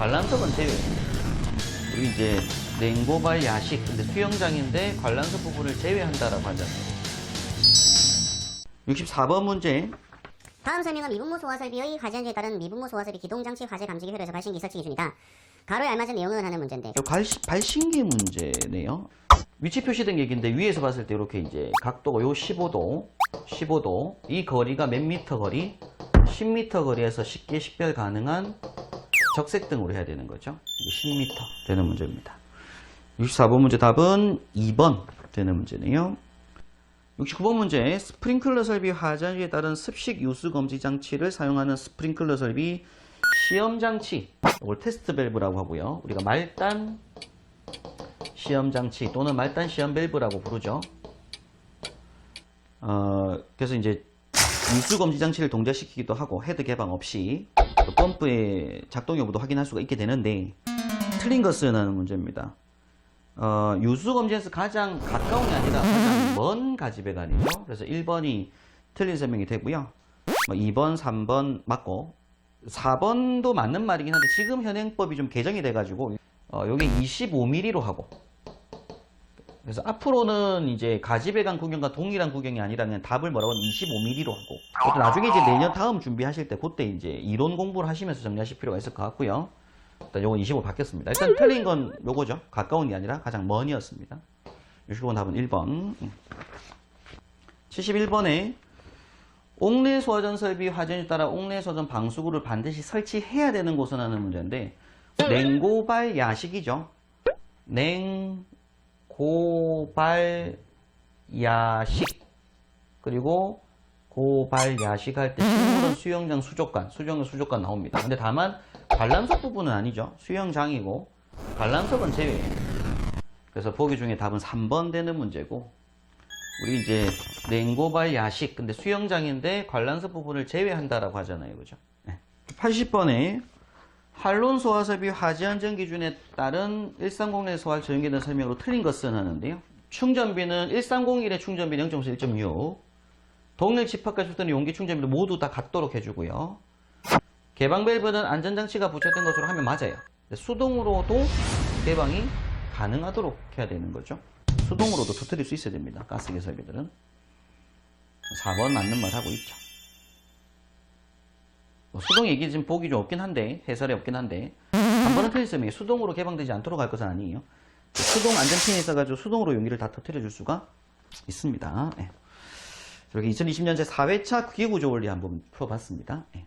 관람석은 제외. 그리고 이제 냉고발 야식, 근데 수영장인데 관람석 부분을 제외한다라고 하잖아요. 64번 문제. 다음 설명은 미분모 소화 설비의 화재에 따른 미분모 소화 설비 기동 장치 화재 감지기 회로에서 발신기 설치 기준이다. 가로에 알맞은 내용을 하는 문제인데 저 발, 발신기 문제네요. 위치 표시된 얘기인데 위에서 봤을 때 이렇게 이제 각도가 요 15도, 15도, 이 거리가 몇 미터 거리? 10미터 거리에서 쉽게 식별 가능한 적색 등으로 해야 되는 거죠. 이게 10미터 되는 문제입니다. 64번 문제 답은 2번 되는 문제네요. 69번 문제 스프링클러 설비 화재에 따른 습식 유수 검지 장치를 사용하는 스프링클러 설비 시험 장치 이걸 테스트 밸브라고 하고요. 우리가 말단 시험 장치 또는 말단 시험 밸브라고 부르죠. 어, 그래서 이제 유수 검지 장치를 동작시키기도 하고 헤드 개방 없이 또 펌프의 작동 여부도 확인할 수가 있게 되는데 틀린 것은 하는 문제입니다. 어, 유수 검지에서 가장 가까운 게 아니라 가장 먼 가지 배관이죠. 그래서 1번이 틀린 설명이 되고요. 뭐 2번, 3번 맞고 4번도 맞는 말이긴 한데 지금 현행법이 좀 개정이 돼가지고 어, 여기 25mm로 하고 그래서 앞으로는 이제 가지배관 구경과 동일한 구경이 아니라 그냥 답을 뭐라고 하면 25mm로 하고 나중에 이제 내년 다음 준비하실 때 그때 이제 이론 공부를 하시면서 정리하실 필요가 있을 것 같고요. 일단 요건 25 바뀌었습니다. 일단 틀린 건 요거죠. 가까운 게 아니라 가장 먼이었습니다. 65번 답은 1번. 71번에 옥내 소화전 설비 화전에 따라 옥내 소전 방수구를 반드시 설치해야 되는 곳은 하는 문제인데 냉고발 야식이죠. 냉 고발 야식 그리고 고발 야식 할 때 식물원 수영장 수족관 수정관 수족관 나옵니다. 근데 다만 관람석 부분은 아니죠. 수영장이고 관람석은 제외예요. 그래서 보기 중에 답은 3번 되는 문제고 우리 이제 냉고발 야식 근데 수영장인데 관람석 부분을 제외한다라고 하잖아요. 그죠? 80번에 한론 소화 설비 화재 안전 기준에 따른 1301 소화 전용기는 설명으로 틀린 것은 하는데요. 충전비는 1301의 충전비 0.5에서 1.6 동일 집합까지 쓰는 용기 충전비를 모두 다 같도록 해주고요. 개방 밸브는 안전장치가 부착된 것으로 하면 맞아요. 수동으로도 개방이 가능하도록 해야 되는 거죠. 수동으로도 터뜨릴 수 있어야 됩니다. 가스기 설비들은. 4번 맞는 말 하고 있죠. 뭐 수동 얘기 지금 보기 좀 없긴 한데, 해설이 없긴 한데, 한 번은 틀렸으면 수동으로 개방되지 않도록 할 것은 아니에요. 수동 안전핀이 있어가지고 수동으로 용기를 다 터뜨려 줄 수가 있습니다. 예. 이렇게 2020년 제 4회차 기구조 원리 한번 풀어봤습니다. 예.